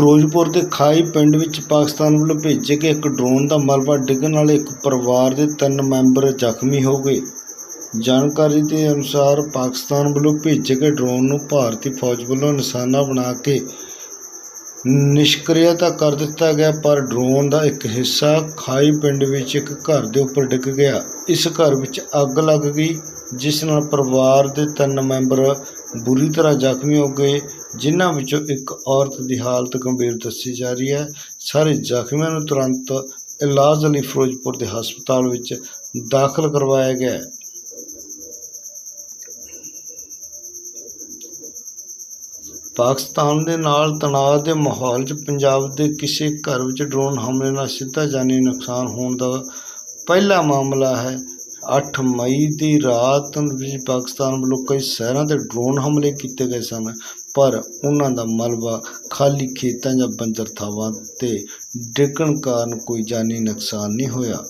ਫਿਰੋਜ਼ਪੁਰ ਦੇ ਖਾਈ ਪਿੰਡ ਵਿੱਚ ਪਾਕਿਸਤਾਨ ਵੱਲੋਂ ਭੇਜੇ ਗਏ ਇੱਕ ਡਰੋਨ ਦਾ ਮਲਬਾ ਡਿੱਗਣ ਨਾਲ ਇੱਕ ਪਰਿਵਾਰ ਦੇ ਤਿੰਨ ਮੈਂਬਰ ਜ਼ਖਮੀ ਹੋ ਗਏ। ਜਾਣਕਾਰੀ ਦੇ ਅਨੁਸਾਰ ਪਾਕਿਸਤਾਨ ਵੱਲੋਂ ਭੇਜੇ ਗਏ ਡਰੋਨ ਨੂੰ ਭਾਰਤੀ ਫੌਜ ਵੱਲੋਂ ਨਿਸ਼ਾਨਾ ਬਣਾ ਕੇ ਨਿਸ਼ਕ੍ਰਿਆ ਤਾਂ ਕਰ ਦਿੱਤਾ ਗਿਆ, ਪਰ ਡਰੋਨ ਦਾ ਇੱਕ ਹਿੱਸਾ ਖਾਈ ਪਿੰਡ ਵਿੱਚ ਇੱਕ ਘਰ ਦੇ ਉੱਪਰ ਡਿੱਗ ਗਿਆ। ਇਸ ਘਰ ਵਿੱਚ ਅੱਗ ਲੱਗ ਗਈ। ਜਿਸ ਨਾਲ ਪਰਿਵਾਰ ਦੇ ਤਿੰਨ ਮੈਂਬਰ ਬੁਰੀ ਤਰ੍ਹਾਂ ਜ਼ਖਮੀ ਹੋ ਗਏ, ਜਿਨ੍ਹਾਂ ਵਿੱਚੋਂ ਇੱਕ ਔਰਤ ਦੀ ਹਾਲਤ ਗੰਭੀਰ ਦੱਸੀ ਜਾ ਰਹੀ ਹੈ। ਸਾਰੇ ਜ਼ਖਮੀਆਂ ਨੂੰ ਤੁਰੰਤ ਇਲਾਜ ਲਈ ਫਿਰੋਜ਼ਪੁਰ ਦੇ ਹਸਪਤਾਲ ਵਿੱਚ ਦਾਖਲ ਕਰਵਾਇਆ ਗਿਆ ਹੈ। ਪਾਕਿਸਤਾਨ ਦੇ ਨਾਲ ਤਣਾਅ ਦੇ ਮਾਹੌਲ 'ਚ ਪੰਜਾਬ ਦੇ ਕਿਸੇ ਘਰ ਵਿੱਚ ਡਰੋਨ ਹਮਲੇ ਨਾਲ ਸਿੱਧਾ ਜਾਨੀ ਨੁਕਸਾਨ ਹੋਣ ਦਾ ਪਹਿਲਾ ਮਾਮਲਾ ਹੈ। 8 ਮਈ ਦੀ ਰਾਤ ਵਿੱਚ ਪਾਕਿਸਤਾਨ ਵੱਲੋਂ ਕਈ ਸ਼ਹਿਰਾਂ ਤੇ ਡਰੋਨ ਹਮਲੇ ਕੀਤੇ ਗਏ ਸਨ, ਪਰ ਉਹਨਾਂ ਦਾ ਮਲਬਾ ਖਾਲੀ ਖੇਤਾਂ ਜਾਂ ਬੰਜਰ ਥਾਵਾਂ ਤੇ ਡਿੱਗਣ ਕਾਰਨ ਕੋਈ ਜਾਨੀ ਨੁਕਸਾਨ ਨਹੀਂ ਹੋਇਆ।